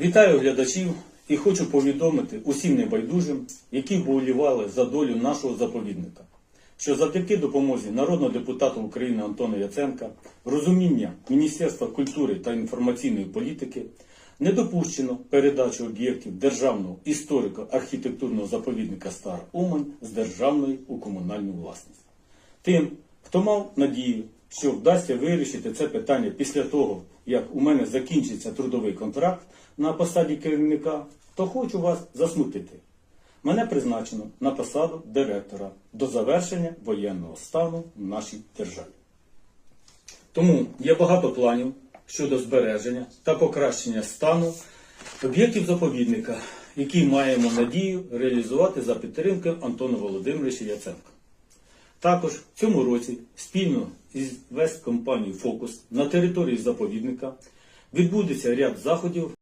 Вітаю глядачів і хочу повідомити усім небайдужим, які вболівали за долю нашого заповідника, що завдяки допомозі народного депутата України Антона Яценка, розуміння Міністерства культури та інформаційної політики не допущено передачу об'єктів державного історико-архітектурного заповідника Стар Умань з державної у комунальну власність. Тим, хто мав надію, що вдасться вирішити це питання після того, як у мене закінчиться трудовий контракт на посаді керівника, то хочу вас засмутити. Мене призначено на посаду директора до завершення воєнного стану в нашій державі. Тому є багато планів щодо збереження та покращення стану об'єктів заповідника, які маємо надію реалізувати за підтримки Антона Володимировича Яценка. Також в цьому році спільно із Весткомпанією Фокус на території заповідника. Відбудеться ряд заходів